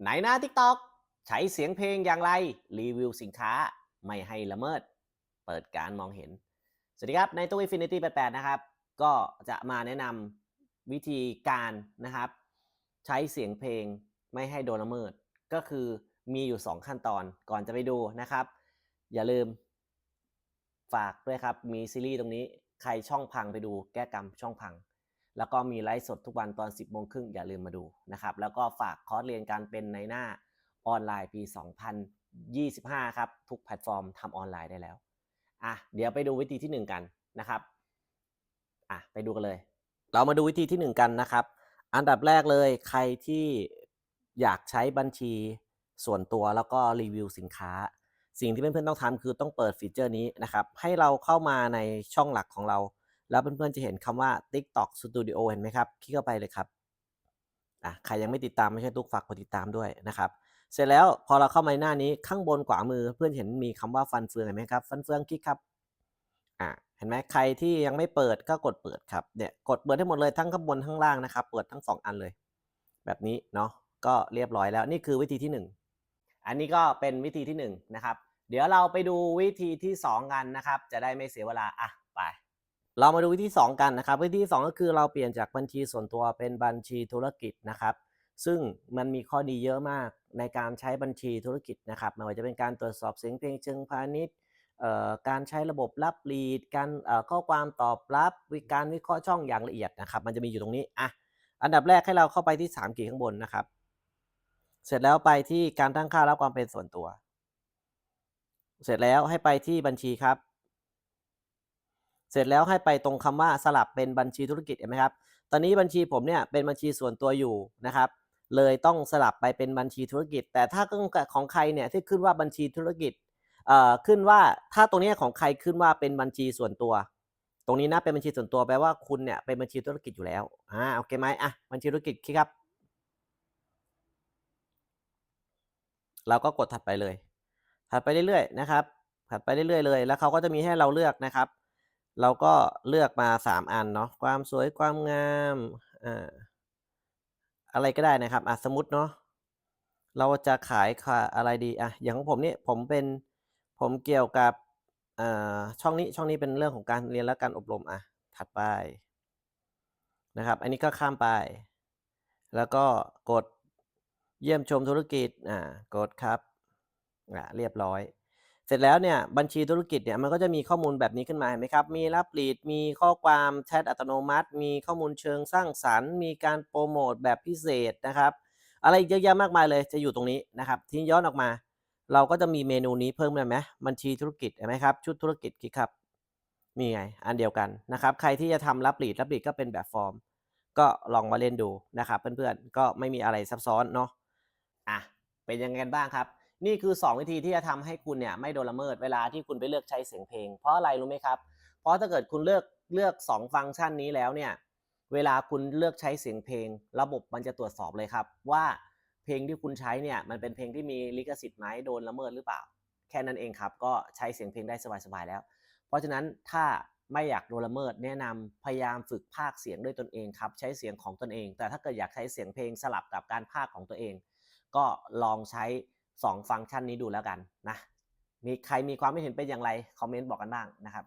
ไหนน้า TikTok ใช้เสียงเพลงอย่างไร รีวิวสินค้าไม่ให้ละเมิด เปิดการมองเห็น สวัสดีครับ ในตู้ Infinity 88 นะครับ ก็จะมาแนะนำวิธีการนะครับ ใช้เสียงเพลงไม่ให้โดนละเมิด ก็คือมีอยู่ 2 ขั้นตอนก่อนจะไปดูนะครับ อย่าลืม ฝากด้วยครับ มีซีรีส์ตรงนี้ใครช่องพังไปดูแก้กรรมช่องพัง แล้วก็มีไลฟ์สดทุกวันตอน 10โมงครึ่งอย่าลืมมาดูนะครับ แล้วก็ฝากคอร์สเรียนการเป็นในหน้าออนไลน์ปี 2025 ครับ ทุกแพลตฟอร์มทำออนไลน์ได้แล้วอะเดี๋ยวไปดูวิธีที่ 1 กันนะครับอะไปดูกันเลย เรามาดูวิธีที่ 1 กันนะครับ อันดับแรกเลยใครที่อยากใช้บัญชีส่วนตัวแล้วก็รีวิวสินค้า สิ่งที่เพื่อนๆต้องทำคือต้องเปิดฟีเจอร์นี้นะครับ ให้เราเข้ามาในช่องหลักของเรา แล้วเพื่อนๆจะเห็นคำว่า TikTok Studio เห็นไหมครับ คลิกเข้าไปเลยครับอะใครยังไม่ติดตามไม่ใช่ทุกฝากกดติดตามด้วยนะครับ เสร็จแล้วพอเราเข้ามาในหน้านี้ข้างบนขวามือเพื่อนเห็นมีคำว่าฟันเฟืองเห็นไหมครับ ฟันเฟืองคลิกครับอะเห็นไหมใครที่ยังไม่เปิดก็กดเปิดครับเนี่ยกดเปิดให้หมดเลยทั้งข้างบนข้งล่างนะครับ เปิดทั้ง 2 อันเลย แบบนี้เนาะก็เรียบร้อยแล้วนี่คือวิธีที่ 1 อันนี้ก็เป็นวิธีที่1นะครับเดี๋ยวเราไปดูวิธีที่ 2 กันนะครับ จะได้ไม่เสียเวลาอะไป เรามาดูวิธี 2 กันนะครับ วิธี 2 ก็คือเราเปลี่ยนจากบัญชีส่วนตัวเป็นบัญชีธุรกิจนะครับ ซึ่งมันมีข้อดีเยอะมากในการใช้บัญชีธุรกิจนะครับไม่ว่าจะเป็นการตรวจสอบเสียงเพลงเชิงพาณิชย์การใช้ระบบรับลีดการข้อความตอบรับวิการวิเคราะห์ช่องอย่างละเอียดนะครับ มันจะมีอยู่ตรงนี้อะอันดับแรกให้เราเข้าไปที่3ขีข้างบนนะครับ เสร็จแล้วไปที่การตั้งค่ารับความเป็นส่วนตัว เสร็จแล้วให้ไปที่บัญชีครับ เสร็จแล้วให้ไปตรงคำว่าสลับเป็นบัญชีธุรกิจเห็นไหมครับ ตอนนี้บัญชีผมเนี่ยเป็นบัญชีส่วนตัวอยู่นะครับ เลยต้องสลับไปเป็นบัญชีธุรกิจ แต่ถ้าของใครเนี่ยที่ขึ้นว่าบัญชีธุรกิจเอ่อขึ้นว่าถ้าตรงนี้ของใครขึ้นว่าเป็นบัญชีส่วนตัว ตรงนี้นะเป็นบัญชีส่วนตัวแปลว่าคุณเนี่ยเป็นบัญชีธุรกิจอยู่แล้วอ่าโอเคไหมอะบัญชีธุรกิจครับเราก็กดถัดไปเลย ถัดไปเรื่อยๆนะครับ ถัดไปเรื่อยๆเลย แล้วเขาก็จะมีให้เราเลือกนะครับ เราก็เลือกมา 3 อันเนาะความสวยความงามอ่าอะไรก็ได้นะครับอะสมมติเนาะเราจะขายค่ะอะไรดีอะอย่างของผมเนี่ยผมเป็นผมเกี่ยวกับอ่าช่องนี้ช่องนี้เป็นเรื่องของการเรียนและการอบรมอะถัดไปนะครับ อันนี้ก็ข้ามไป แล้วก็กดเยี่ยมชมธุรกิจอ่ากดครับอ่าเรียบร้อย เสร็จแล้วเนี่ยบัญชีธุรกิจเนี่ยมันก็จะมีข้อมูลแบบนี้ขึ้นมาเห็นไหมครับ มีรับลีดมีข้อความแชทอัตโนมัติ มีข้อมูลเชิงสร้างสรรค์ มีการโปรโมทแบบพิเศษนะครับ อะไรเยอะแยะมากมายเลยจะอยู่ตรงนี้นะครับที่ย้อนออกมา เราก็จะมีเมนูนี้เพิ่มเลยไหมบัญชีธุรกิจเห็นไหมครับชุดธุรกิจคลิกครับนี่ไงอันเดียวกันนะครับ ใครที่จะทำรับลีดรับลีดก็เป็นแบบฟอร์ม ก็ลองมาเล่นดูนะครับเพื่อนๆก็ไม่มีอะไรซับซ้อนเนาะอะเป็นยังไงกันบ้างครับ นี่คือ 2 วิธีที่จะทำให้คุณเนี่ยไม่โดนละเมิดเวลาที่คุณไปเลือกใช้เสียงเพลง เพราะอะไรรู้ไหมครับ เพราะถ้าเกิดคุณเลือกเลือก 2 ฟังก์ชันนี้แล้วเนี่ยเวลาคุณเลือกใช้เสียงเพลง ระบบมันจะตรวจสอบเลยครับ ว่าเพลงที่คุณใช้เนี่ยมันเป็นเพลงที่มีลิขสิทธิ์ไหมโดนละเมิดหรือเปล่า แค่นั้นเองครับ ก็ใช้เสียงเพลงได้สบายๆแล้ว เพราะฉะนั้นถ้าไม่อยากโดนละเมิดแนะนำพยายามฝึกพากย์เสียงด้วยตนเองครับใช้เสียงของตนเอง แต่ถ้าเกิดอยากใช้เสียงเพลงสลับกับการพากย์ของตัวเอง ก็ลองใช้ 2 ฟังก์ชันนี้ดูแล้วกันนะมีใครมีความไม่เห็นเป็นอย่างไร คอมเมนต์บอกกันบ้างนะครับ